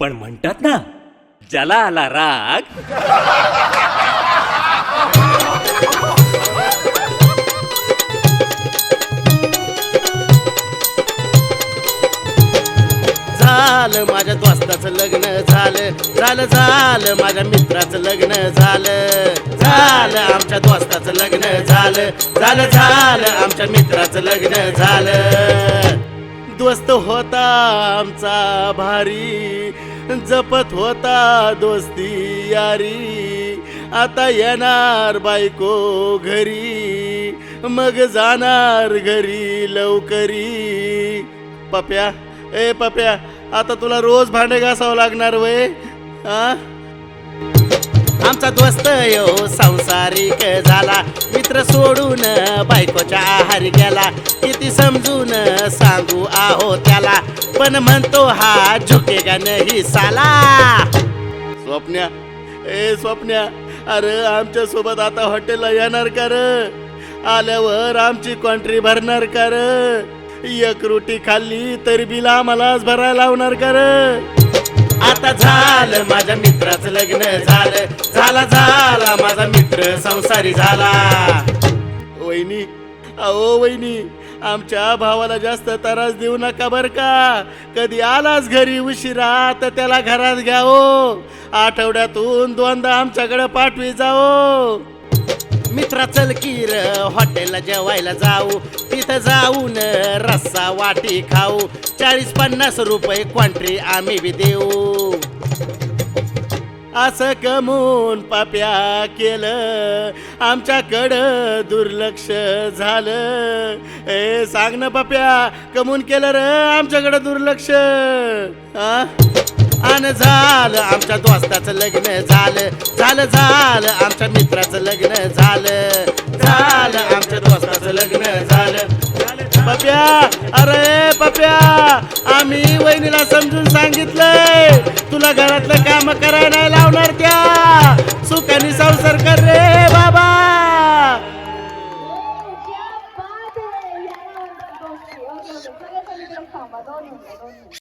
पण म्हणतात ना ज्याला आला राग. झालं माझ्या दोस्ताचं लग्न झालं झालं झालं माझ्या मित्राचं लग्न झालं झालं आमच्या दोस्ताचं लग्न झालं झालं झालं आमच्या मित्राचं लग्न झालं. दोस्त होता आमचा भारी जपत होता दोस्ती यारी. आता येणार बायको घरी मग जाणार घरी लवकरी. पप्या ए पप्या आता तुला रोज भांडे घासावं लागणार वय आमचा दोस्त यो संसारिक झाला. मित्र सोडून बायकोच्या आहार गेला किती समजून सांगू आहो त्याला. पण म्हणतो हा झुकेगा नाही साला. स्वप्न्या ए स्वप्न्या अरे आमच्यासोबत आता हॉटेलला येणार कर. आल्यावर आमची कॉन्ट्री भरणार कर. एक रोटी खाल्ली तरी बिल आम्हालाच भरायला लावणार कर. आता झालं माझ्या मित्राचं लग्न झालं. झाला झाला माझा संसारी झाला. वहिनी अहो वहिनी आमच्या भावाला जास्त त्रास देऊ नका बर का. कधी आलाच घरी उशिरा तर त्याला घरात घ्यावो. आठवड्यातून दोनदा आमच्याकडे पाठवी जाओ मित्रा चल की र हॉटेलला जेवायला जाऊ. तिथं जाऊन रस्सा वाटी खाऊ. चाळीस पन्नास रुपये क्वांट्री आम्ही बी देऊ. असं कमून पाप्या केलं. आमच्याकडं दुर्लक्ष झालं. ए सांग ना पाप्या कमून केलं र आमच्याकडं दुर्लक्ष? आ? झालं आमच्या दोस्ताचं लग्न झालं. झालं झालं आमच्या मित्राचं लग्न झालं. झालं पप्या. अरे पप्या आम्ही वहिनीला समजून सांगितलंय तुला घरातलं काम करायला लावणार त्या. सुखानी संसार कर रे बाबा.